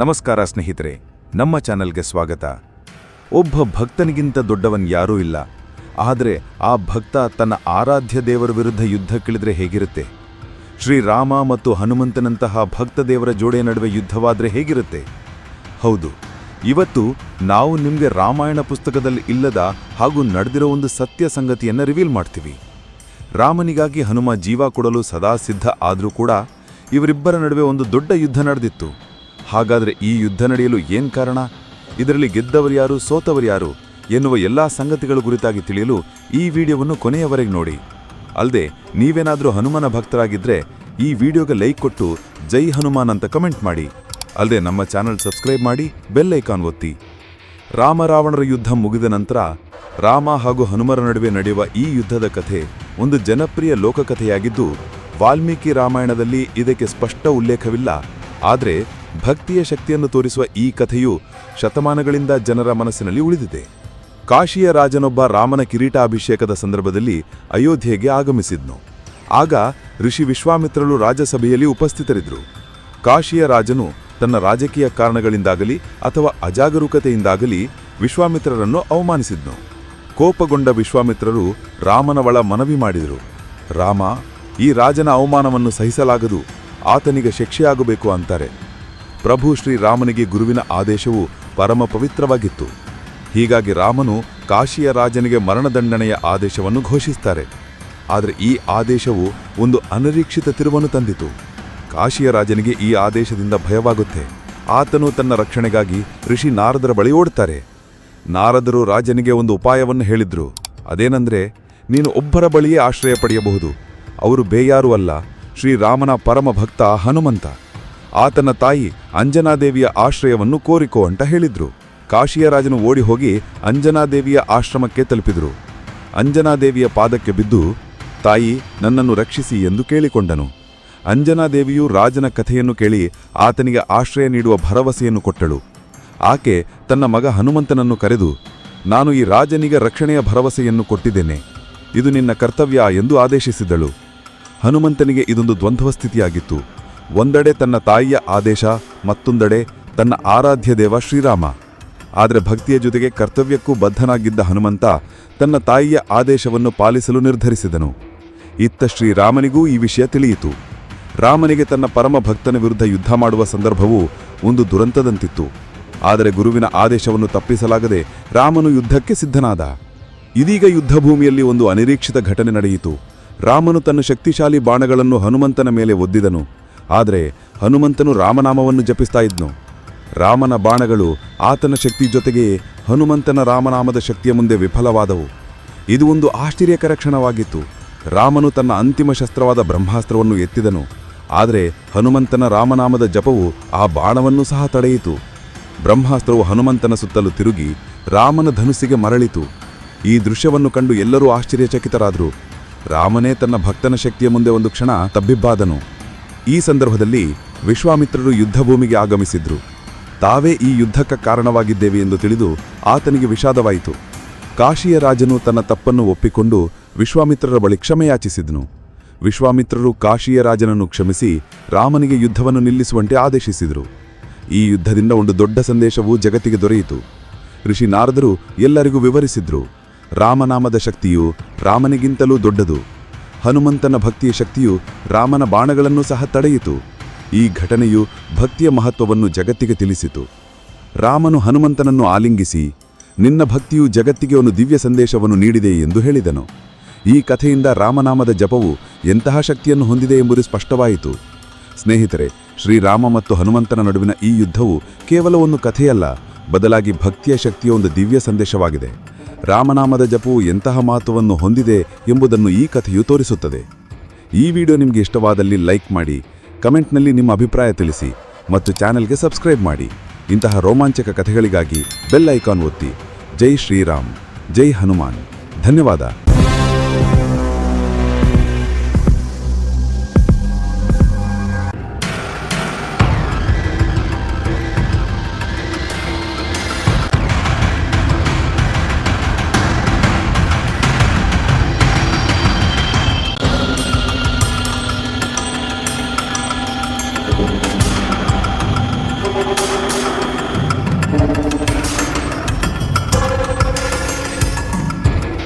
ನಮಸ್ಕಾರ ಸ್ನೇಹಿತರೆ, ನಮ್ಮ ಚಾನೆಲ್ಗೆ ಸ್ವಾಗತ. ಒಬ್ಬ ಭಕ್ತನಿಗಿಂತ ದೊಡ್ಡವನ್ ಯಾರೂ ಇಲ್ಲ. ಆದರೆ ಆ ಭಕ್ತ ತನ್ನ ಆರಾಧ್ಯ ದೇವರ ವಿರುದ್ಧ ಯುದ್ಧಕ್ಕಿಳಿದ್ರೆ ಹೇಗಿರುತ್ತೆ? ಶ್ರೀರಾಮ ಮತ್ತು ಹನುಮಂತನಂತಹ ಭಕ್ತ ದೇವರ ಜೋಡೆ ನಡುವೆ ಯುದ್ಧವಾದರೆ ಹೇಗಿರುತ್ತೆ? ಹೌದು, ಇವತ್ತು ನಾವು ನಿಮಗೆ ರಾಮಾಯಣ ಪುಸ್ತಕದಲ್ಲಿ ಇಲ್ಲದ ಹಾಗೂ ನಡೆದಿರೋ ಒಂದು ಸತ್ಯ ಸಂಗತಿಯನ್ನು ರಿವೀಲ್ ಮಾಡ್ತೀವಿ. ರಾಮನಿಗಾಗಿ ಹನುಮ ಜೀವ ಕೊಡಲು ಸದಾ ಸಿದ್ಧ ಆದರೂ ಕೂಡ ಇವರಿಬ್ಬರ ನಡುವೆ ಒಂದು ದೊಡ್ಡ ಯುದ್ಧ ನಡೆದಿತ್ತು. ಹಾಗಾದರೆ ಈ ಯುದ್ಧ ನಡೆಯಲು ಏನ್ ಕಾರಣ? ಇದರಲ್ಲಿ ಗೆದ್ದವರು ಯಾರು, ಸೋತವರು ಯಾರು ಎನ್ನುವ ಎಲ್ಲಾ ಸಂಗತಿಗಳ ಕುರಿತಾಗಿ ತಿಳಿಯಲು ಈ ವಿಡಿಯೋವನ್ನು ಕೊನೆಯವರೆಗೆ ನೋಡಿ. ಅಲ್ಲದೆ ನೀವೇನಾದರೂ ಹನುಮನ ಭಕ್ತರಾಗಿದ್ದರೆ ಈ ವಿಡಿಯೋಗೆ ಲೈಕ್ ಕೊಟ್ಟು ಜೈ ಹನುಮಾನ್ ಅಂತ ಕಮೆಂಟ್ ಮಾಡಿ. ಅಲ್ಲದೆ ನಮ್ಮ ಚಾನಲ್ ಸಬ್ಸ್ಕ್ರೈಬ್ ಮಾಡಿ, ಬೆಲ್ ಐಕಾನ್ ಒತ್ತಿ. ರಾಮರಾವಣರ ಯುದ್ಧ ಮುಗಿದ ನಂತರ ರಾಮ ಹಾಗೂ ಹನುಮರ ನಡುವೆ ನಡೆಯುವ ಈ ಯುದ್ಧದ ಕಥೆ ಒಂದು ಜನಪ್ರಿಯ ಲೋಕಕಥೆಯಾಗಿದ್ದು ವಾಲ್ಮೀಕಿ ರಾಮಾಯಣದಲ್ಲಿ ಇದಕ್ಕೆ ಸ್ಪಷ್ಟ ಉಲ್ಲೇಖವಿಲ್ಲ. ಆದರೆ ಭಕ್ತಿಯ ಶಕ್ತಿಯನ್ನು ತೋರಿಸುವ ಈ ಕಥೆಯು ಶತಮಾನಗಳಿಂದ ಜನರ ಮನಸ್ಸಿನಲ್ಲಿ ಉಳಿದಿದೆ. ಕಾಶಿಯ ರಾಜನೊಬ್ಬ ರಾಮನ ಕಿರೀಟಾಭಿಷೇಕದ ಸಂದರ್ಭದಲ್ಲಿ ಅಯೋಧ್ಯೆಗೆ ಆಗಮಿಸಿದ್ನು. ಆಗ ಋಷಿ ವಿಶ್ವಾಮಿತ್ರರು ರಾಜಸಭೆಯಲ್ಲಿ ಉಪಸ್ಥಿತರಿದ್ದರು. ಕಾಶಿಯ ರಾಜನು ತನ್ನ ರಾಜಕೀಯ ಕಾರಣಗಳಿಂದಾಗಲಿ ಅಥವಾ ಅಜಾಗರೂಕತೆಯಿಂದಾಗಲಿ ವಿಶ್ವಾಮಿತ್ರರನ್ನು ಅವಮಾನಿಸಿದ್ನು. ಕೋಪಗೊಂಡ ವಿಶ್ವಾಮಿತ್ರರು ರಾಮನ ಒಳ ಮನವಿ ಮಾಡಿದರು. ರಾಮ, ಈ ರಾಜನ ಅವಮಾನವನ್ನು ಸಹಿಸಲಾಗದು. ಆತನಿಗೆ ಶಿಕ್ಷೆಯಾಗಬೇಕು ಅಂತಾರೆ. ಪ್ರಭು ಶ್ರೀರಾಮನಿಗೆ ಗುರುವಿನ ಆದೇಶವು ಪರಮ ಪವಿತ್ರವಾಗಿತ್ತು. ಹೀಗಾಗಿ ರಾಮನು ಕಾಶಿಯ ರಾಜನಿಗೆ ಮರಣದಂಡನೆಯ ಆದೇಶವನ್ನು ಘೋಷಿಸ್ತಾರೆ. ಆದರೆ ಈ ಆದೇಶವು ಒಂದು ಅನಿರೀಕ್ಷಿತ ತಿರುವನ್ನು ತಂದಿತು. ಕಾಶಿಯ ರಾಜನಿಗೆ ಈ ಆದೇಶದಿಂದ ಭಯವಾಗುತ್ತೆ. ಆತನು ತನ್ನ ರಕ್ಷಣೆಗಾಗಿ ಋಷಿ ನಾರದರ ಬಳಿ ಓಡ್ತಾರೆ ನಾರದರು ರಾಜನಿಗೆ ಒಂದು ಉಪಾಯವನ್ನು ಹೇಳಿದ್ರು. ಅದೇನೆಂದರೆ, ನೀನು ಒಬ್ಬರ ಬಳಿಯೇ ಆಶ್ರಯ ಪಡೆಯಬಹುದು. ಅವರು ಬೇಯಾರೂ ಅಲ್ಲ. ಶ್ರೀರಾಮನ ಪರಮ ಭಕ್ತ ಹನುಮಂತ. ಆತನ ತಾಯಿ ಅಂಜನಾದೇವಿಯ ಆಶ್ರಯವನ್ನು ಕೋರಿಕೋ ಅಂತ ಹೇಳಿದ್ರು. ಕಾಶಿಯರಾಜನು ಓಡಿ ಹೋಗಿ ಅಂಜನಾದೇವಿಯ ಆಶ್ರಮಕ್ಕೆ ತಲುಪಿದ್ರು. ಅಂಜನಾದೇವಿಯ ಪಾದಕ್ಕೆ ಬಿದ್ದು, ತಾಯಿ, ನನ್ನನ್ನು ರಕ್ಷಿಸಿ ಎಂದು ಕೇಳಿಕೊಂಡನು. ಅಂಜನಾದೇವಿಯು ರಾಜನ ಕಥೆಯನ್ನು ಕೇಳಿ ಆತನಿಗೆ ಆಶ್ರಯ ನೀಡುವ ಭರವಸೆಯನ್ನು ಕೊಟ್ಟಳು. ಆಕೆ ತನ್ನ ಮಗ ಹನುಮಂತನನ್ನು ಕರೆದು, ನಾನು ಈ ರಾಜನಿಗೆ ರಕ್ಷಣೆಯ ಭರವಸೆಯನ್ನು ಕೊಟ್ಟಿದ್ದೇನೆ. ಇದು ನಿನ್ನ ಕರ್ತವ್ಯ ಎಂದು ಆದೇಶಿಸಿದಳು ಹನುಮಂತನಿಗೆ ಇದೊಂದು ದ್ವಂದ್ವ ಸ್ಥಿತಿಯಾಗಿತ್ತು ಒಂದೆಡೆ ತನ್ನ ತಾಯಿಯ ಆದೇಶ, ಮತ್ತೊಂದೆಡೆ ತನ್ನ ಆರಾಧ್ಯ ದೇವ ಶ್ರೀರಾಮ. ಆದರೆ ಭಕ್ತಿಯ ಜೊತೆಗೆ ಕರ್ತವ್ಯಕ್ಕೂ ಬದ್ಧನಾಗಿದ್ದ ಹನುಮಂತ ತನ್ನ ತಾಯಿಯ ಆದೇಶವನ್ನು ಪಾಲಿಸಲು ನಿರ್ಧರಿಸಿದನು. ಇತ್ತ ಶ್ರೀರಾಮನಿಗೂ ಈ ವಿಷಯ ತಿಳಿಯಿತು. ರಾಮನಿಗೆ ತನ್ನ ಪರಮ ಭಕ್ತನ ವಿರುದ್ಧ ಯುದ್ಧ ಮಾಡುವ ಸಂದರ್ಭವು ಒಂದು ದುರಂತದಂತಿತ್ತು. ಆದರೆ ಗುರುವಿನ ಆದೇಶವನ್ನು ತಪ್ಪಿಸಲಾಗದೆ ರಾಮನು ಯುದ್ಧಕ್ಕೆ ಸಿದ್ಧನಾದ. ಇದೀಗ ಯುದ್ಧಭೂಮಿಯಲ್ಲಿ ಒಂದು ಅನಿರೀಕ್ಷಿತ ಘಟನೆ ನಡೆಯಿತು. ರಾಮನು ತನ್ನ ಶಕ್ತಿಶಾಲಿ ಬಾಣಗಳನ್ನು ಹನುಮಂತನ ಮೇಲೆ ಒದ್ದಿದನು. ಆದರೆ ಹನುಮಂತನು ರಾಮನಾಮವನ್ನು ಜಪಿಸ್ತಾ ಇದ್ನು. ರಾಮನ ಬಾಣಗಳು ಆತನ ಶಕ್ತಿ ಜೊತೆಗೆ ಹನುಮಂತನ ರಾಮನಾಮದ ಶಕ್ತಿಯ ಮುಂದೆ ವಿಫಲವಾದವು. ಇದು ಒಂದು ಆಶ್ಚರ್ಯಕರ ಕ್ಷಣವಾಗಿತ್ತು. ರಾಮನು ತನ್ನ ಅಂತಿಮ ಶಸ್ತ್ರವಾದ ಬ್ರಹ್ಮಾಸ್ತ್ರವನ್ನು ಎತ್ತಿದನು. ಆದರೆ ಹನುಮಂತನ ರಾಮನಾಮದ ಜಪವು ಆ ಬಾಣವನ್ನು ಸಹ ತಡೆಯಿತು. ಬ್ರಹ್ಮಾಸ್ತ್ರವು ಹನುಮಂತನ ಸುತ್ತಲೂ ತಿರುಗಿ ರಾಮನ ಧನುಸ್ಸಿಗೆ ಮರಳಿತು. ಈ ದೃಶ್ಯವನ್ನು ಕಂಡು ಎಲ್ಲರೂ ಆಶ್ಚರ್ಯಚಕಿತರಾದರು. ರಾಮನೇ ತನ್ನ ಭಕ್ತನ ಶಕ್ತಿಯ ಮುಂದೆ ಒಂದು ಕ್ಷಣ ತಬ್ಬಿಬ್ಬಾದನು. ಈ ಸಂದರ್ಭದಲ್ಲಿ ವಿಶ್ವಾಮಿತ್ರರು ಯುದ್ಧಭೂಮಿಗೆ ಆಗಮಿಸಿದ್ರು. ತಾವೇ ಈ ಯುದ್ಧಕ್ಕೆ ಕಾರಣವಾಗಿದ್ದೇವೆ ಎಂದು ತಿಳಿದು ಆತನಿಗೆ ವಿಷಾದವಾಯಿತು. ಕಾಶಿಯ ರಾಜನು ತನ್ನ ತಪ್ಪನ್ನು ಒಪ್ಪಿಕೊಂಡು ವಿಶ್ವಾಮಿತ್ರರ ಬಳಿ ಕ್ಷಮೆಯಾಚಿಸಿದನು. ವಿಶ್ವಾಮಿತ್ರರು ಕಾಶಿಯ ರಾಜನನ್ನು ಕ್ಷಮಿಸಿ ರಾಮನಿಗೆ ಯುದ್ಧವನ್ನು ನಿಲ್ಲಿಸುವಂತೆ ಆದೇಶಿಸಿದರು. ಈ ಯುದ್ಧದಿಂದ ಒಂದು ದೊಡ್ಡ ಸಂದೇಶವು ಜಗತ್ತಿಗೆ ದೊರೆಯಿತು. ಋಷಿ ನಾರದರು ಎಲ್ಲರಿಗೂ ವಿವರಿಸಿದ್ರು. ರಾಮನಾಮದ ಶಕ್ತಿಯು ರಾಮನಿಗಿಂತಲೂ ದೊಡ್ಡದು. ಹನುಮಂತನ ಭಕ್ತಿಯ ಶಕ್ತಿಯು ರಾಮನ ಬಾಣಗಳನ್ನು ಸಹ ತಡೆಯಿತು. ಈ ಘಟನೆಯು ಭಕ್ತಿಯ ಮಹತ್ವವನ್ನು ಜಗತ್ತಿಗೆ ತಿಳಿಸಿತು. ರಾಮನು ಹನುಮಂತನನ್ನು ಆಲಿಂಗಿಸಿ, ನಿನ್ನ ಭಕ್ತಿಯು ಜಗತ್ತಿಗೆ ಒಂದು ದಿವ್ಯ ಸಂದೇಶವನ್ನು ನೀಡಿದೆ ಎಂದು ಹೇಳಿದನು. ಈ ಕಥೆಯಿಂದ ರಾಮನಾಮದ ಜಪವು ಎಂತಹ ಶಕ್ತಿಯನ್ನು ಹೊಂದಿದೆ ಎಂಬುದು ಸ್ಪಷ್ಟವಾಯಿತು. ಸ್ನೇಹಿತರೆ, ಶ್ರೀರಾಮ ಮತ್ತು ಹನುಮಂತನ ನಡುವಿನ ಈ ಯುದ್ಧವು ಕೇವಲ ಒಂದು ಕಥೆಯಲ್ಲ, ಬದಲಾಗಿ ಭಕ್ತಿಯ ಶಕ್ತಿಯ ಒಂದು ದಿವ್ಯ ಸಂದೇಶವಾಗಿದೆ. ರಾಮನಾಮದ ಜಪವು ಎಂತಹ ಮಹತ್ವವನ್ನು ಹೊಂದಿದೆ ಎಂಬುದನ್ನು ಈ ಕಥೆಯು ತೋರಿಸುತ್ತದೆ. ಈ ವಿಡಿಯೋ ನಿಮಗೆ ಇಷ್ಟವಾದಲ್ಲಿ ಲೈಕ್ ಮಾಡಿ, ಕಮೆಂಟ್ನಲ್ಲಿ ನಿಮ್ಮ ಅಭಿಪ್ರಾಯ ತಿಳಿಸಿ ಮತ್ತು ಚಾನೆಲ್ಗೆ ಸಬ್ಸ್ಕ್ರೈಬ್ ಮಾಡಿ. ಇಂತಹ ರೋಮಾಂಚಕ ಕಥೆಗಳಿಗಾಗಿ ಬೆಲ್ ಐಕಾನ್ ಒತ್ತಿ. ಜೈ ಶ್ರೀರಾಮ್, ಜೈ ಹನುಮಾನ್. ಧನ್ಯವಾದ.